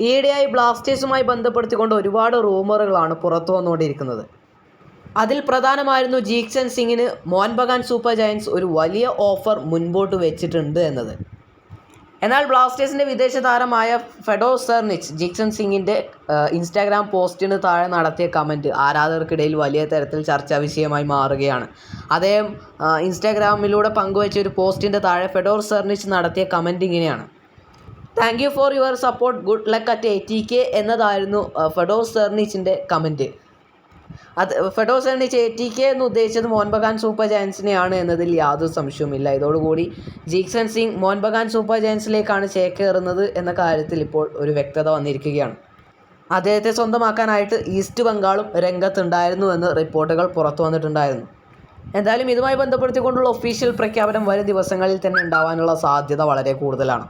ഈയിടെയായി ബ്ലാസ്റ്റേഴ്സുമായി ബന്ധപ്പെടുത്തിക്കൊണ്ട് ഒരുപാട് റൂമറുകളാണ് പുറത്തു വന്നുകൊണ്ടിരിക്കുന്നത്. അതിൽ പ്രധാനമായിരുന്നു ജീക്സൻ സിംഗിന് മോഹൻ ബഗാൻ സൂപ്പർ ജയൻസ് ഒരു വലിയ ഓഫർ മുൻപോട്ട് വെച്ചിട്ടുണ്ട് എന്നത്. എന്നാൽ ബ്ലാസ്റ്റേഴ്സിന്റെ വിദേശ താരമായ ഫെഡോ സെർണിച്ച് ജിക്സൺ സിംഗിന്റെ ഇൻസ്റ്റാഗ്രാം പോസ്റ്റിന് താഴെ നടത്തിയ കമന്റ് ആരാധകർക്കിടയിൽ വലിയ തരത്തിൽ ചർച്ചാ വിഷയമായി മാറുകയാണ്. അദ്ദേഹം ഇൻസ്റ്റാഗ്രാമിലൂടെ പങ്കുവച്ച ഒരു പോസ്റ്റിന്റെ താഴെ ഫെഡോർ സെർണിച്ച് നടത്തിയ കമന്റ് ഇങ്ങനെയാണ്. Thank you for your support good luck at A T K എന്നതായിരുന്നു ഫെഡോസ് സെർണിച്ചിന്റെ കമന്റ്. അത് Fedor Chernych A T K എന്ന് ഉദ്ദേശിച്ചത് മോഹൻ ബഗാൻ സൂപ്പർ ജയൻസിനെയാണ് എന്നതിൽ യാതൊരു സംശയവുമില്ല. ഇതോടുകൂടി ജീക്സൺ സിംഗ് മോഹൻ ബഗാൻ സൂപ്പർ ജയൻസിലേക്കാണ് ചേക്കേറുന്നത് എന്ന കാര്യത്തിൽ ഇപ്പോൾ ഒരു വ്യക്തത വന്നിരിക്കുകയാണ്. അദ്ദേഹത്തെ സ്വന്തമാക്കാനായിട്ട് ഈസ്റ്റ് ബംഗാളും രംഗത്തുണ്ടായിരുന്നു എന്ന് റിപ്പോർട്ടുകൾ പുറത്തു വന്നിട്ടുണ്ടായിരുന്നു. എന്തായാലും ഇതുമായി ബന്ധപ്പെടുത്തിക്കൊണ്ടുള്ള ഒഫീഷ്യൽ പ്രഖ്യാപനം വരും ദിവസങ്ങളിൽ തന്നെ ഉണ്ടാവാനുള്ള സാധ്യത വളരെ കൂടുതലാണ്.